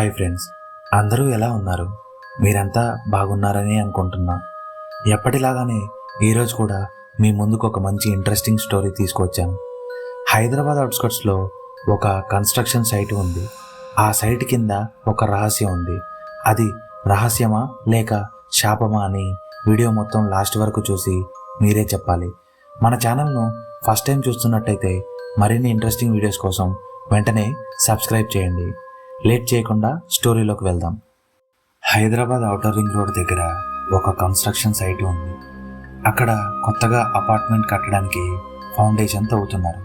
Hi friends. అందరూ ఎలా ఉన్నారు? మీరంతా బాగున్నారని అనుకుంటున్నా. ఎప్పటిలాగానే ఈరోజు కూడా మీ ముందుకు ఒక మంచి ఇంట్రెస్టింగ్ స్టోరీ తీసుకొచ్చాను. హైదరాబాద్ అవుట్స్కట్స్లో ఒక కన్స్ట్రక్షన్ సైట్ ఉంది. ఆ సైట్ కింద ఒక రహస్యం ఉంది. అది రహస్యమా లేక శాపమా అని వీడియో మొత్తం లాస్ట్ వరకు చూసి మీరే చెప్పాలి. మన ఛానల్ను ఫస్ట్ టైం చూస్తున్నట్టయితే మరిన్ని ఇంట్రెస్టింగ్ వీడియోస్ కోసం వెంటనే సబ్స్క్రైబ్ చేయండి. లేట్ చేయకుండా స్టోరీలోకి వెళ్దాం. హైదరాబాద్ ఔటర్ రింగ్ రోడ్ దగ్గర ఒక కన్స్ట్రక్షన్ సైట్ ఉంది. అక్కడ కొత్తగా అపార్ట్మెంట్ కట్టడానికి ఫౌండేషన్ తవ్వుతున్నారు.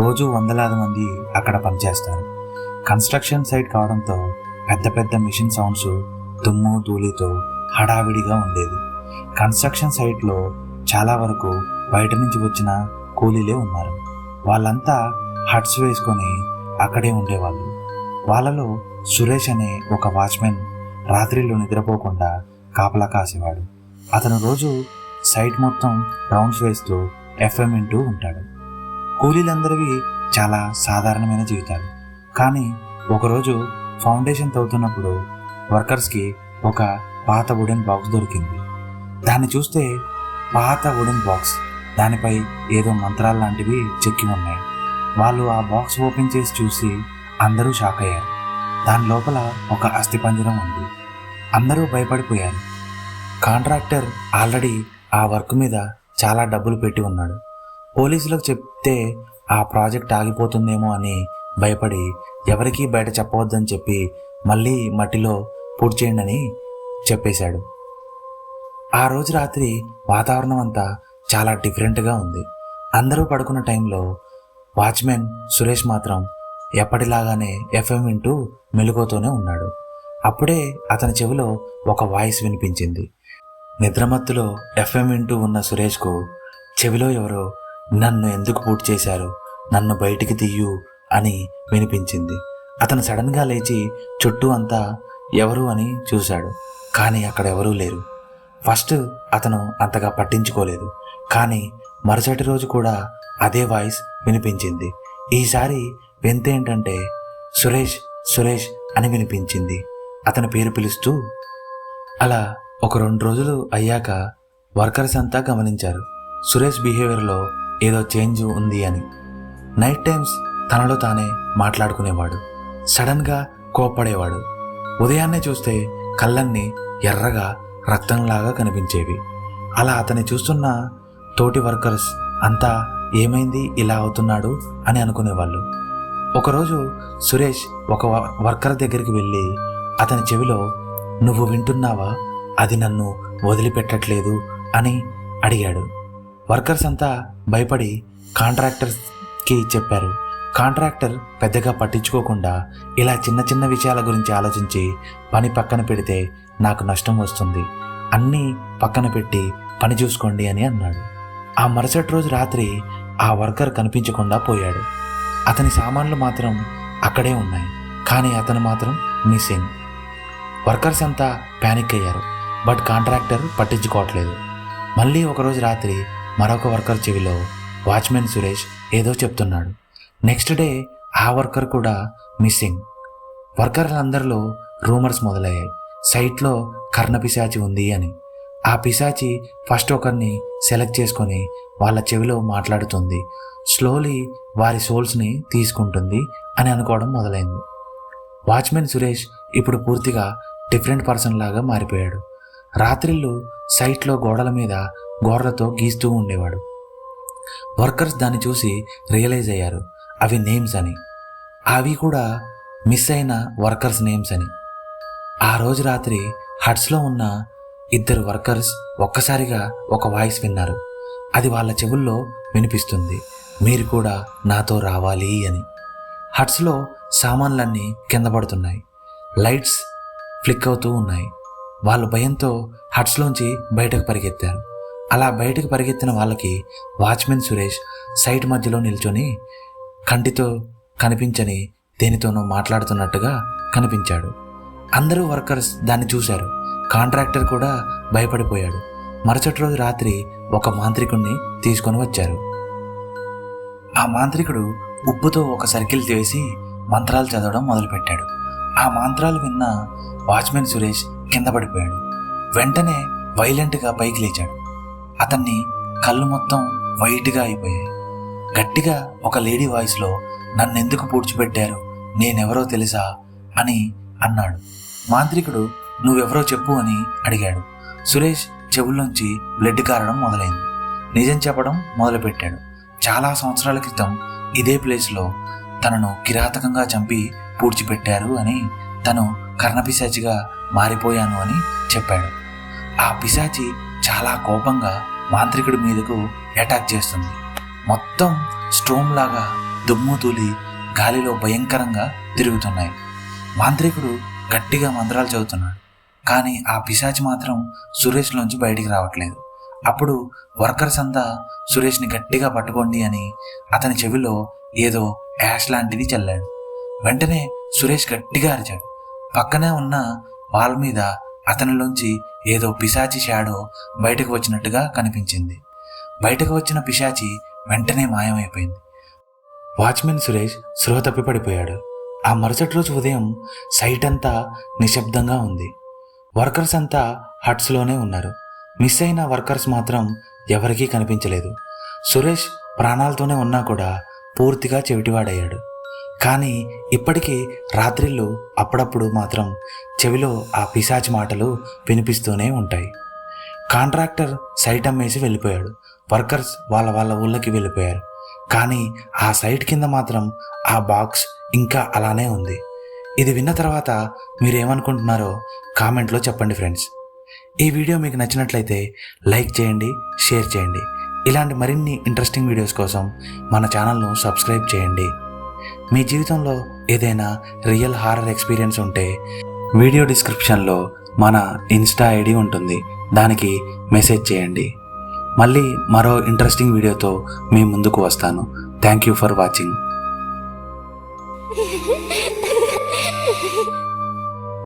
రోజు వందలాది మంది అక్కడ పనిచేస్తారు. కన్స్ట్రక్షన్ సైట్ కావడంతో పెద్ద పెద్ద మిషన్ సౌండ్స్ దుమ్ము ధూళితో హడావిడిగా ఉండేది. కన్స్ట్రక్షన్ సైట్లో చాలా వరకు బయట నుంచి వచ్చిన కూలీలే ఉన్నారు. వాళ్ళంతా హట్స్ వేసుకొని అక్కడే ఉండేవాళ్ళు. వాళ్ళలో సురేష్ అనే ఒక వాచ్మెన్ రాత్రిళ్ళు నిద్రపోకుండా కాపలా కాసేవాడు. అతను రోజు సైట్ మొత్తం రౌండ్స్ వేస్తూ ఎఫ్ఎం వింటూ ఉంటాడు. కూలీలందరివి చాలా సాధారణమైన జీవితాలు. కానీ ఒకరోజు ఫౌండేషన్ తవ్వుతున్నప్పుడు వర్కర్స్కి ఒక పాత వుడెన్ బాక్స్ దొరికింది. దాన్ని చూస్తే పాత వుడెన్ బాక్స్ దానిపై ఏదో మంత్రాలు లాంటివి చెక్కి ఉన్నాయి. వాళ్ళు ఆ బాక్స్ ఓపెన్ చేసి చూసి అందరూ షాక్ అయ్యారు. దాని లోపల ఒక అస్థిపంజరం ఉంది. అందరూ భయపడిపోయారు. కాంట్రాక్టర్ ఆల్రెడీ ఆ వర్క్ మీద చాలా డబ్బులు పెట్టి ఉన్నాడు. పోలీసులకు చెప్తే ఆ ప్రాజెక్ట్ ఆగిపోతుందేమో అని భయపడి ఎవరికీ బయట చెప్పవద్దని చెప్పి మళ్ళీ మట్టిలో పూర్తి చేయండి అని చెప్పేశాడు. ఆ రోజు రాత్రి వాతావరణం అంతా చాలా డిఫరెంట్గా ఉంది. అందరూ పడుకున్న టైంలో వాచ్మెన్ సురేష్ మాత్రం ఎప్పటిలాగానే ఎఫ్ఎం వింటూ మెలుగుతూనే ఉన్నాడు. అప్పుడే అతని చెవిలో ఒక వాయిస్ వినిపించింది. నిద్రమత్తులో ఎఫ్ఎం వింటూ ఉన్న సురేష్కు చెవిలో ఎవరో? నన్ను ఎందుకు పూర్తి చేశారు? నన్ను బయటికి తీయు అని వినిపించింది. అతను సడన్గా లేచి చుట్టూ అంతా ఎవరు అని చూశాడు. కానీ అక్కడ ఎవరూ లేరు. ఫస్ట్ అతను అంతగా పట్టించుకోలేదు. కానీ మరుసటి రోజు కూడా అదే వాయిస్ వినిపించింది. ఈసారి వింత ఏంటంటే సురేష్ సురేష్ అని వినిపించింది. అతని పేరు పిలుస్తూ అలా ఒక రెండు రోజులు అయ్యాక వర్కర్స్ అంతా గమనించారు. సురేష్ బిహేవియర్లో ఏదో చేంజ్ ఉంది అని. నైట్ టైమ్స్ తనలో తానే మాట్లాడుకునేవాడు. సడన్గా కోప్పడేవాడు. ఉదయాన్నే చూస్తే కళ్ళన్నీ ఎర్రగా రక్తంలాగా కనిపించేవి. అలా అతన్ని చూస్తున్న తోటి వర్కర్స్ అంతా ఏమైంది? ఇలా అవుతున్నాడు? అని అనుకునేవాళ్ళు. ఒకరోజు సురేష్ ఒక వర్కర్ దగ్గరికి వెళ్ళి అతని చెవిలో నువ్వు వింటున్నావా? అది నన్ను వదిలిపెట్టట్లేదు అని అడిగాడు. వర్కర్స్ అంతా భయపడి కాంట్రాక్టర్కి చెప్పారు. కాంట్రాక్టర్ పెద్దగా పట్టించుకోకుండా ఇలా చిన్న చిన్న విషయాల గురించి ఆలోచించి పని పక్కన పెడితే నాకు నష్టం వస్తుంది. అన్నీ పక్కన పెట్టి పని చూసుకోండి అని అన్నాడు. ఆ మరుసటి రోజు రాత్రి ఆ వర్కర్ కనిపించకుండా పోయాడు. అతని సామాన్లు మాత్రం అక్కడే ఉన్నాయి. కానీ అతను మాత్రం మిస్సింగ్. వర్కర్స్ అంతా ప్యానిక్ అయ్యారు. బట్ కాంట్రాక్టర్ పట్టించుకోవట్లేదు. మళ్ళీ ఒకరోజు రాత్రి మరొక వర్కర్ చెవిలో వాచ్మెన్ సురేష్ ఏదో చెప్తున్నాడు. నెక్స్ట్ డే ఆ వర్కర్ కూడా మిస్సింగ్. వర్కర్లందరిలో రూమర్స్ మొదలయ్యాయి. సైట్లో కర్ణ పిశాచి ఉంది అని. ఆ పిశాచి ఫస్ట్ ఒకరిని సెలెక్ట్ చేసుకొని వాళ్ళ చెవిలో మాట్లాడుతుంది. స్లోలీ వారి సోల్స్ని తీసుకుంటుంది అని అనుకోవడం మొదలైంది. వాచ్మెన్ సురేష్ ఇప్పుడు పూర్తిగా డిఫరెంట్ పర్సన్ లాగా మారిపోయాడు. రాత్రిళ్ళు సైట్లో గోడల మీద గోడలతో గీస్తూ ఉండేవాడు. వర్కర్స్ దాన్ని చూసి రియలైజ్ అయ్యారు అవి నేమ్స్ అని. అవి కూడా మిస్ అయిన వర్కర్స్ నేమ్స్ అని. ఆ రోజు రాత్రి హట్స్లో ఉన్న ఇద్దరు వర్కర్స్ ఒక్కసారిగా ఒక వాయిస్ విన్నారు. అది వాళ్ళ చెవుల్లో వినిపిస్తుంది. మీరు కూడా నాతో రావాలి అని. హట్స్లో సామాన్లన్నీ కింద పడుతున్నాయి. లైట్స్ ఫ్లిక్ అవుతూ ఉన్నాయి. వాళ్ళు భయంతో హట్స్లోంచి బయటకు పరిగెత్తారు. అలా బయటకు పరిగెత్తిన వాళ్ళకి వాచ్మెన్ సురేష్ సైట్ మధ్యలో నిల్చొని కంటితో కనిపించని దేనితోనో మాట్లాడుతున్నట్టుగా కనిపించాడు. అందరూ వర్కర్స్ దాన్ని చూశారు. కాంట్రాక్టర్ కూడా భయపడిపోయాడు. మరుసటి రోజు రాత్రి ఒక మాంత్రికుణ్ణి తీసుకొని వచ్చారు. ఆ మాంత్రికుడు ఉప్పుతో ఒక సర్కిల్ తీసి మంత్రాలు చదవడం మొదలుపెట్టాడు. ఆ మంత్రాలు విన్న వాచ్మెన్ సురేష్ కింద పడిపోయాడు. వెంటనే వైలెంట్గా పైకి లేచాడు. అతన్ని కళ్ళు మొత్తం వైట్గా అయిపోయాయి. గట్టిగా ఒక లేడీ వాయిస్లో నన్నెందుకు పూడ్చిపెట్టారు? నేనెవరో తెలుసా? అని అన్నాడు. మాంత్రికుడు నువ్వెవరో చెప్పు అని అడిగాడు. సురేష్ చెవుల్లోంచి బ్లడ్ కారడం మొదలైంది. నిజం చెప్పడం మొదలుపెట్టాడు. చాలా సంవత్సరాల క్రితం ఇదే ప్లేస్లో తనను కిరాతకంగా చంపి పూడ్చిపెట్టారు అని తను కర్ణపిశాచిగా మారిపోయాను అని చెప్పాడు. ఆ పిశాచి చాలా కోపంగా మాంత్రికుడి మీదకు అటాక్ చేస్తుంది. మొత్తం స్టోమ్ లాగా దుమ్ము తూలి గాలిలో భయంకరంగా తిరుగుతున్నాయి. మాంత్రికుడు గట్టిగా మంత్రాలు చదువుతున్నాడు. కానీ ఆ పిశాచి మాత్రం సురేష్లోంచి బయటికి రావట్లేదు. అప్పుడు వర్కర్స్ అంతా సురేష్ని గట్టిగా పట్టుకోండి అని అతని చెవిలో ఏదో యాష్ లాంటిది చల్లాడు. వెంటనే సురేష్ గట్టిగా అరిచాడు. పక్కనే ఉన్న వాల్ మీద అతనిలోంచి ఏదో పిశాచి షాడో బయటకు వచ్చినట్టుగా కనిపించింది. బయటకు వచ్చిన పిశాచి వెంటనే మాయమైపోయింది. వాచ్మెన్ సురేష్ స్పృహ తప్పి పడిపోయాడు. ఆ మరుసటి రోజు ఉదయం సైట్ అంతా నిశ్శబ్దంగా ఉంది. వర్కర్స్ అంతా హట్స్లోనే ఉన్నారు. మిస్ అయిన వర్కర్స్ మాత్రం ఎవరికీ కనిపించలేదు. సురేష్ ప్రాణాలతోనే ఉన్నా కూడా పూర్తిగా చెవిటివాడయ్యాడు. కానీ ఇప్పటికీ రాత్రిళ్ళు అప్పుడప్పుడు మాత్రం చెవిలో ఆ పిశాచి మాటలు వినిపిస్తూనే ఉంటాయి. కాంట్రాక్టర్ సైట్ అమ్మేసి వెళ్ళిపోయాడు. వర్కర్స్ వాళ్ళ వాళ్ళ ఊళ్ళకి వెళ్ళిపోయారు. కానీ ఆ సైట్ కింద మాత్రం ఆ బాక్స్ ఇంకా అలానే ఉంది. ఇది విన్న తర్వాత మీరు ఏమనుకుంటున్నారో కామెంట్లో చెప్పండి ఫ్రెండ్స్. ఈ వీడియో మీకు నచ్చినట్లయితే లైక్ చేయండి షేర్ చేయండి. ఇలాంటి మరిన్ని ఇంట్రెస్టింగ్ వీడియోస్ కోసం మన ఛానల్ను సబ్స్క్రైబ్ చేయండి. మీ జీవితంలో ఏదైనా రియల్ హారర్ ఎక్స్పీరియన్స్ ఉంటే వీడియో డిస్క్రిప్షన్లో మన ఇన్స్టా ఐడి ఉంటుంది. దానికి మెసేజ్ చేయండి. మళ్ళీ మరో ఇంట్రెస్టింగ్ వీడియోతో మీ ముందుకు వస్తాను. Thank you for watching